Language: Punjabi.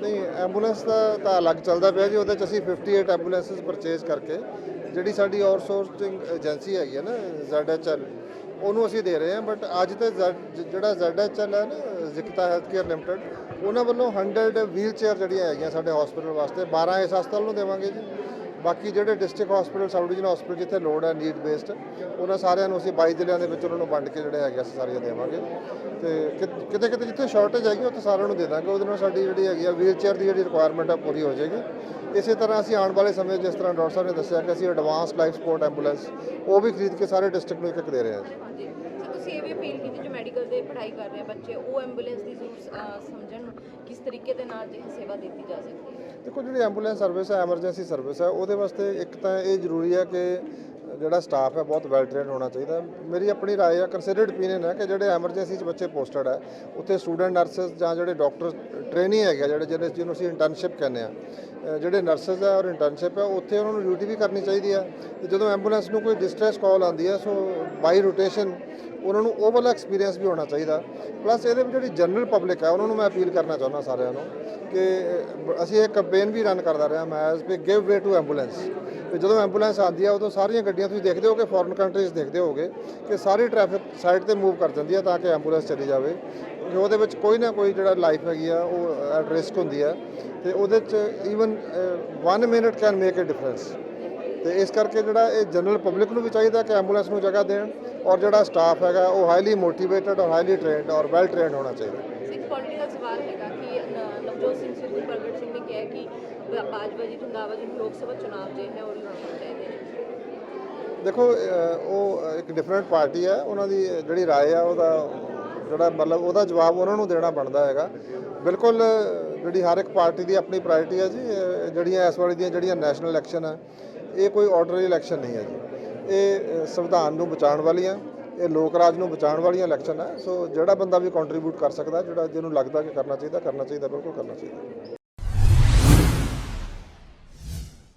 ਨਹੀਂ ਐਂਬੂਲੈਂਸ ਦਾ ਤਾਂ ਅਲੱਗ ਚੱਲਦਾ ਪਿਆ ਜੀ ਉਹਦੇ ਚ ਅਸੀਂ 58 ਐਂਬੂਲੈਂਸਸ ਪਰਚੇਸ ਕਰਕੇ ਜਿਹੜੀ ਸਾਡੀ ਆਊਟਸੋਰਸਿੰਗ ਏਜੰਸੀ ਹੈਗੀ ਹੈ ਨਾ ZHL ਉਹਨੂੰ ਅਸੀਂ ਦੇ ਰਹੇ ਹਾਂ ਬਟ ਅੱਜ ਤੇ ਜਿਹੜਾ ZHL ਹੈ ਨਾ ਜ਼ਿਕਤਾ ਹੈਲਥ ਕੇਅਰ ਲਿਮਟਿਡ ਉਹਨਾਂ ਵੱਲੋਂ 100 ਵੀਲਚੇਅਰ ਜਿਹੜੀਆਂ ਹੈਗੀਆਂ ਸਾਡੇ ਹਸਪੀਟਲ ਵਾਸਤੇ 12 ਇਸ ਹਸਪਤਾਲ ਨੂੰ ਦੇਵਾਂਗੇ ਜੀ। ਬਾਕੀ ਜਿਹੜੇ district hospital, sub division hospital ਜਿੱਥੇ ਲੋੜ ਹੈ ਨੀਡ ਬੇਸਡ ਉਹਨਾਂ ਸਾਰਿਆਂ ਨੂੰ ਅਸੀਂ 22 ਜ਼ਿਲ੍ਹਿਆਂ ਦੇ ਵਿੱਚ ਉਹਨਾਂ ਨੂੰ ਵੰਡ ਕੇ ਜਿਹੜੇ ਹੈਗੇ ਅਸੀਂ ਸਾਰੀਆਂ ਦੇਵਾਂਗੇ। ਤੇ ਕਿ- ਕਿਤੇ ਕਿਤੇ ਜਿੱਥੇ ਸ਼ਾਰਟੇਜ ਹੈਗੀ, ਉੱਥੇ ਸਾਰਿਆਂ ਨੂੰ ਦੇ ਦਾਂਗੇ। ਉਹਦੇ ਨਾਲ ਸਾਡੀ ਜਿਹੜੀ ਹੈਗੀ ਆ ਵੀਲ ਚੇਅਰ ਦੀ ਜਿਹੜੀ ਰਿਕੁਆਇਰਮੈਂਟ ਹੈ ਪੂਰੀ ਹੋ ਜਾਏਗੀ। ਇਸੇ ਤਰ੍ਹਾਂ ਅਸੀਂ ਆਉਣ ਵਾਲੇ ਸਮੇਂ 'ਚ ਜਿਸ ਤਰ੍ਹਾਂ ਡਾਕਟਰ ਸਾਹਿਬ ਨੇ ਦੱਸਿਆ ਕਿ ਅਸੀਂ ਐਡਵਾਂਸ ਲਾਈਫ ਸਪੋਰਟ ਐਂਬੂਲੈਂਸ ਉਹ ਵੀ ਖਰੀਦ ਕੇ ਸਾਰੇ ਡਿਸਟ੍ਰਿਕਟ ਨੂੰ ਇੱਕ ਇੱਕ ਦੇ ਰਹੇ ਹਾਂ ਜੀ। ਤੁਸੀਂ ਇਹ ਵੀ ਅਪੀਲ ਕੀਤੀ ਜੋ ਮੈਡੀਕਲ ਦੇ ਪੜ੍ਹਾਈ ਕਰ ਰਹੇ ਆ ਬੱਚੇ ਉਹ ਐਂਬੂਲੈਂਸ ਦੀ ਜ਼ਰੂਰ ਅਹ, ਸਮਝਣ ਕਿਸ ਤਰੀਕੇ ਦੇ ਨਾਲ ਜਿਹੜੀ ਸੇਵਾ ਦਿੱਤੀ ਜਾ ਸਕਦੀ ਹੈ। ਦੇਖੋ ਜਿਹੜੀ ਐਂਬੂਲੈਂਸ ਸਰਵਿਸ ਹੈ ਐਮਰਜੈਂਸੀ ਸਰਵਿਸ ਹੈ ਉਹਦੇ ਵਾਸਤੇ ਇੱਕ ਤਾਂ ਇਹ ਜ਼ਰੂਰੀ ਹੈ ਕਿ ਜਿਹੜਾ ਸਟਾਫ ਹੈ ਬਹੁਤ ਵੈਲ ਟ੍ਰੇਨਡ ਹੋਣਾ ਚਾਹੀਦਾ ਹੈ। ਮੇਰੀ ਆਪਣੀ رائے ਹੈ ਕੰਸੀਡਰਡ ਓਪੀਨੀਅਨ ਹੈ ਕਿ ਜਿਹੜੇ ਐਮਰਜੈਂਸੀ 'ਚ ਬੱਚੇ ਪੋਸਟਡ ਹੈ ਉੱਥੇ ਸਟੂਡੈਂਟ ਨਰਸਸ ਜਾਂ ਜਿਹੜੇ ਡਾਕਟਰ ਟ੍ਰੇਨੀ ਹੈਗੇ ਆ, ਜਿਹੜੇ ਜਿਹੜੇ ਜਿਹਨੂੰ ਅਸੀਂ ਇੰਟਰਨਸ਼ਿਪ ਕਹਿੰਦੇ ਆ ਅ, ਜਿਹੜੇ ਨਰਸਸ ਹੈ ਔਰ ਇੰਟਰਨਸ਼ਿਪ ਹੈ ਉੱਥੇ ਉਹਨਾਂ ਨੂੰ ਡਿਊਟੀ ਵੀ ਕਰਨੀ ਚਾਹੀਦੀ ਹੈ ਤੇ ਜਦੋਂ ਐਂਬੂਲੈਂਸ ਨੂੰ ਕੋਈ ਡਿਸਟ੍ਰੈਸ ਕਾਲ ਆਉਂਦੀ ਹੈ ਸੋ ਬਾਈ ਰੋਟੇਸ਼ਨ ਉਹਨਾਂ ਨੂੰ ਉਹ ਵਾਲਾ ਐਕਸਪੀਰੀਅੰਸ ਵੀ ਹੋਣਾ ਚਾਹੀਦਾ ਪਲੱਸ ਇਹਦੇ ਵਿੱਚ ਜਿਹੜੀ ਜਨਰਲ ਪਬਲਿਕ ਹੈ ਉਹਨਾਂ ਨੂੰ ਮੈਂ ਅਪੀਲ ਕਰਨਾ ਚਾਹੁੰਦਾ ਸਾਰਿਆਂ ਨੂੰ ਕਿ ਅ, ਅਸੀਂ ਇਹ ਕੈਂਪੇਨ ਵੀ ਰਨ ਕਰਦਾ ਰਿਹਾ ਮੈਂ as we give way to ambulance ਤੇ ਜਦੋਂ ਐਂਬੂਲੈਂਸ ਆਉਂਦੀ ਆ, ਉਦੋਂ ਸਾਰੀਆਂ ਗੱਡੀਆਂ ਤੁਸੀਂ ਦੇਖਦੇ ਹੋਗੇ ਫੋਰਨ ਕੰਟਰੀਜ਼ ਦੇਖਦੇ ਹੋਗੇ ਕਿ ਸਾਰੀ ਟ੍ਰੈਫਿਕ ਸਾਈਡ ਤੇ ਮੂਵ ਕਰ ਜਾਂਦੀ ਹੈ ਤਾਂ ਕਿ ਐਂਬੂਲੈਂਸ ਚਲੀ ਜਾਵੇ। ਕਿ ਉਹਦੇ ਵਿੱਚ ਕੋਈ ਨਾ ਕੋਈ ਜਿਹੜਾ ਲਾਈਫ ਹੈਗੀ ਆ, ਉਹ ਐਟ ਰਿਸਕ ਹੁੰਦੀ ਹੈ ਤੇ ਉਹਦੇ ਚ even 1 minute can make a difference ਤੇ ਇਸ ਕਰਕੇ ਜਿਹੜਾ ਇਹ ਜਨਰਲ ਪਬਲਿਕ ਨੂੰ ਵੀ ਚਾਹੀਦਾ ਕਿ ਐਂਬੂਲੈਂਸ ਨੂੰ ਜਗ੍ਹਾ ਦੇਣ ਔਰ ਜਿਹੜਾ ਸਟਾਫ ਹੈਗਾ, ਉਹ ਹਾਈਲੀ ਮੋਟੀਵੇਟਡ ਔਰ ਹਾਈਲੀ ਟ੍ਰੇਨਡ ਔਰ ਵੈਲ ਟ੍ਰੇਨਡ ਹੋਣਾ ਚਾਹੀਦਾ। ਇੱਕ ਪੋਲੀਟੀਕਲ ਸਵਾਲ ਹੈਗਾ ਕਿ ਨ- ਨਵਜੋਤ ਸਿੰਘ ਸਿੱਧੂ ਪ੍ਰਗਟ ਸਿੰਘ ਨੇ ਕਿਹਾ ਕਿ ਬ- ਬਾਜਵਾ ਜੀ ਰੰਧਾਵਾ ਜੀ ਨੂੰ ਲੋਕ ਸਭਾ ਚੁਣਾਵ ਜੇ ਹੈ ਉਹ ਲੜਨਾ ਚਾਹੀਦੇ ਨੇ ਦੇਖੋ ਅਹ, ਉਹ ਇੱਕ ਡਿਫਰੈਂਟ ਪਾਰਟੀ ਹੈ ਉਹਨਾਂ ਦੀ ਜਿਹੜੀ رائے ਆ ਉਹਦਾ ਜਿਹੜਾ ਮਤਲਬ ਉਹਦਾ ਜਵਾਬ ਉਹਨਾਂ ਨੂੰ ਦੇਣਾ ਬਣਦਾ ਹੈਗਾ ਬਿਲਕੁਲ ਅਹ, ਜਿਹੜੀ ਹਰ ਇੱਕ ਪਾਰਟੀ ਦੀ ਆਪਣੀ ਪ੍ਰਾਇੋਰਟੀ ਹੈ ਜੀ ਅਹ, ਜਿਹੜੀਆਂ ਇਸ ਵਾਲੀ ਦੀਆਂ ਜਿਹੜੀਆਂ ਨੈਸ਼ਨਲ ਇਲੈਕਸ਼ਨ ਹੈ ਇਹ ਕੋਈ ਆਰਡਨਰੀ ਇਲੈਕਸ਼ਨ ਨਹੀਂ ਹੈ ਜੀ ਇਹ ਅਹ, ਸੰਵਿਧਾਨ ਨੂੰ ਬਚਾਉਣ ਵਾਲੀਆਂ ਇਹ ਲੋਕ ਰਾਜ ਨੂੰ ਬਚਾਉਣ ਵਾਲੀਆਂ ਇਲੈਕਸ਼ਨ ਹੈ, ਸੋ ਜਿਹੜਾ ਬੰਦਾ ਵੀ ਕੰਟਰੀਬਿਊਟ ਕਰ ਸਕਦਾ, ਜਿਹੜਾ ਜਿਹਨੂੰ ਲੱਗਦਾ ਕਿ ਕਰਨਾ ਚਾਹੀਦਾ ਕਰਨਾ ਚਾਹੀਦਾ, ਬਿਲਕੁਲ ਕਰਨਾ ਚਾਹੀਦਾ।